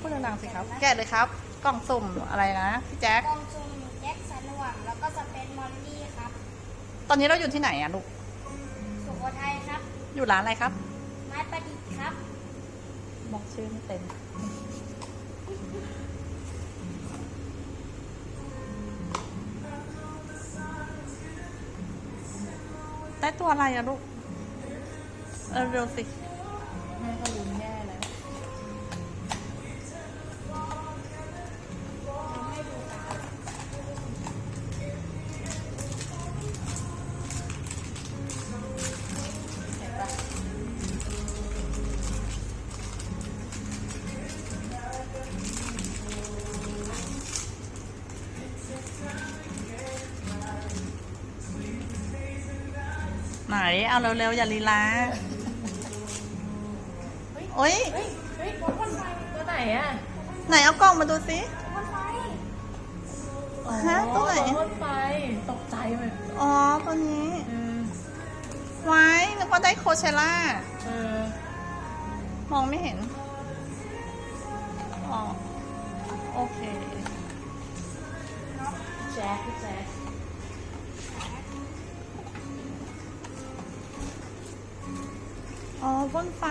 พูดดังๆสิครับ แกะเลยครับ กล่องสุ่มอะไรนะพี่แจ็คกล่องสุ่มแจ็คสันหวังแล้วก็สเปนมอลลี่ครับตอนนี้เราอยู่ที่ไหนอะลูก สุโขทัยครับ อยู่ร้านอะไรครับ ไม้ประดิษฐ์ครับ บอกชื่อไม่เต็ม ได้ตัวอะไรอะลูก เออเร็วสิ ม่ก็ลุ้นแย่เลยเห็นปะไหน เอาเร็วๆ อย่าลีลา โอ้ยเฮ้ยเฮ้ยรถคนไฟตัวไหนอะไหนเอากล้องมาดูสิคนไฟอ๋อฮะตัวไหนรถไฟตกใจเลยอ๋อตัวนี้เออไว้นึกว่าได้โคเชล่าเออมองไม่เห็นอ๋อโอเคแจ๊คพี่แจ๊คอ๋อพ่นไฟ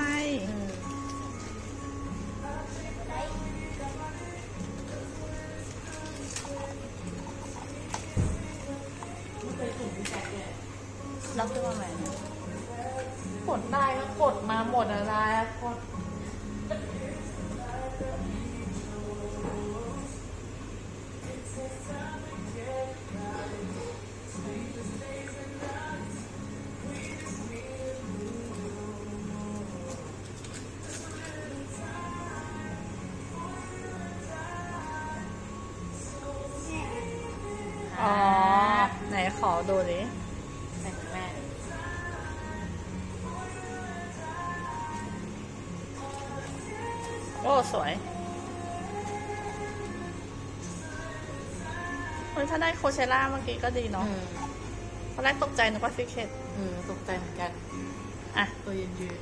รับตัวใหม่กดได้ก็กดมาหมดอะไรอะกดอ๋อ ไหนขอดูดิ โอ้ สวยเฮ้ยถ้าได้โคเชล่าเมื่อกี้ก็ดีเอเนาะอตอนแรกตกใจนึกว่าซิเคตเออตกใจเหมือนกัน อะ ตัวเย็นยืน